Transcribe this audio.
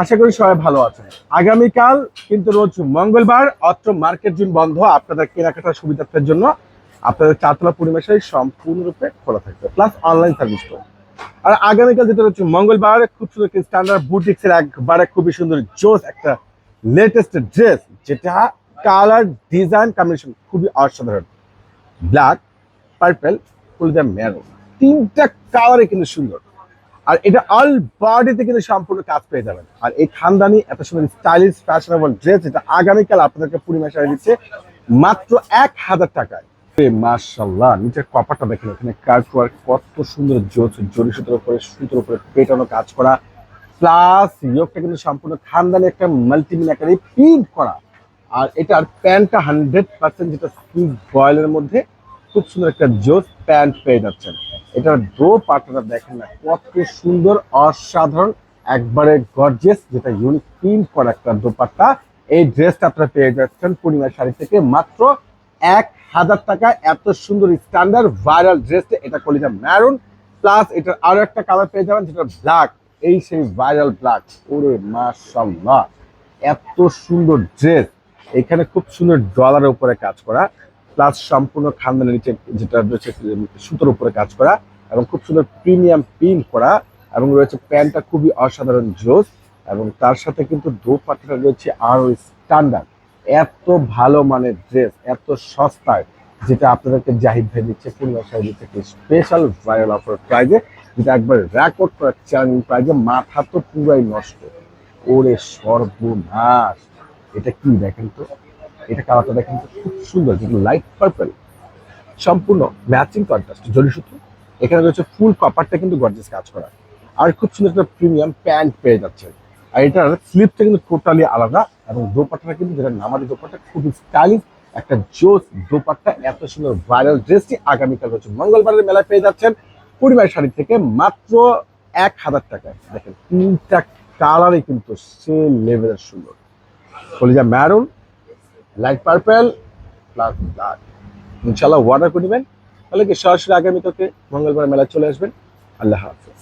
আশা করি সবাই ভালো আছেন। আগামীকাল কিন্তু রোজ মঙ্গলবার অত্র মার্কেট জুন বন্ধ। আপনাদের কেনাকাটার সুবিধার্থের জন্য আপনাদের চারতলা পরিবেশে সম্পূর্ণরূপে খোলা থাকবে প্লাস অনলাইন সার্ভিস আর আগামীকাল যেটা হচ্ছে মঙ্গলবার, খুব সুন্দর স্ট্যান্ডার্ড বুটিক্সের একবারে খুবই সুন্দর জোস একটা লেটেস্ট ড্রেস যেটা কালার ডিজাইন কম্বিনেশন খুবই অসাধারণ। ব্ল্যাক পার্পেল হলুদা মেরুন তিনটা কালারে কিন্তু সুন্দর। আর এটা অল বডিতে কিন্তু সম্পূর্ণ কাজ পেয়ে যাবেন। আর এই খানদানি এত সুন্দর স্টাইলিশ ফ্যাশনেবল ড্রেস এটা আগামীকাল আপনাদেরকে পূর্ণিমা সারা দিচ্ছে, মাত্র এক হাজার টাকায়। মার্শাল্লাহ নিচের কপারটা দেখেন, এখানে কাজ ওয়ার্ক কত সুন্দর জোচ জরি সুতোর উপরে সুতোর উপরে পেটানো কাজ করা। প্লাস ইয়োগটা কিন্তু সম্পূর্ণ খানদানি একটা মাল্টিমিল আকারে প্রিন্ট করা। আর এটার প্যান্টটা হান্ড্রেড পার্সেন্ট যেটা সুইট বয়েলের মধ্যে, খুব সুন্দর একটা জোস প্যান্ট পেয়ে যাচ্ছেন। এটার ড্রো পার্টটা দেখেন না, কত সুন্দর, অসাধারণ, একবারে গর্জেস যেটা ইউনিক প্রিন্ট করা একটা দোপাট্টা এই ড্রেসটা আপনারা পেয়ে যাচ্ছেন পূর্ণিমা শাড়ি থেকে মাত্র এক হাজার টাকা এত সুন্দর স্ট্যান্ডার্ড ভাইরাল ড্রেসটা এটা কলিজা ম্যারুন প্লাস এটার আরও একটা কালার পেয়ে যাবেন, যেটা ব্ল্যাক এই সেই ভাইরাল ব্ল্যাক ওরে মাশাল্লাহ এত সুন্দর ড্রেস এখানে খুব সুন্দর ডলারের উপরে কাজ করা। প্লাস সম্পূর্ণ খানদানের নিচে যেটা রয়েছে, সুতোর উপরে কাজ করা এবং খুব সুন্দর প্রিমিয়াম প্রিন্ট করা এবং রয়েছে প্যান্টটা খুবই অসাধারণ জোস এবং তার সাথে কিন্তু দোপাট্টাটা রয়েছে আরও স্ট্যান্ডার্ড এত ভালো মানের ড্রেস এত সস্তায়, যেটা আপনাদেরকে জাহিদ ভাই দিচ্ছে, পূর্ণিমা সাহেব থেকে স্পেশাল ভাইরাল অফার প্রাইজে যেটা একবার রেকর্ড করা চ্যালেঞ্জিং প্রাইজে মাথা তো পুরাই নষ্ট। ওরে সর্বনাশ! এটা কি দেখেন তো? এটা কালারটা দেখেন, খুব সুন্দর, যেগুলো লাইট পার্পল সম্পূর্ণ ম্যাচিং কন্ট্রাস্ট জরি সূত্র এখানে রয়েছে ফুল কপারটা কিন্তু গর্জেস কাজ করা। আর খুব সুন্দর একটা প্রিমিয়াম প্যান্ট পেয়ে যাচ্ছেন। আর এটার স্লিপটা কিন্তু টোটালি আলাদা এবং দোপাট্টাটা কিন্তু যেটা নামাজি দোপাট্টা, খুবই স্টাইলিশ একটা জোস দোপাট্টা। এত সুন্দর ভাইরাল ড্রেসটি আগামীকাল হচ্ছে মঙ্গলবারের মেলায় পেয়ে যাচ্ছেন পরিবার শাড়ি থেকে মাত্র এক হাজার টাকায়। দেখেন, তিনটা কালারই কিন্তু সে লেভেলের সুন্দর। কলিজা maroon light purple plus black ইনশাল্লাহ অর্ডার করে নেবেন তাহলে কি সরাসরি আগামী তোকে মঙ্গলবার মেলা চলে আসবেন। আল্লাহ হাফিজ।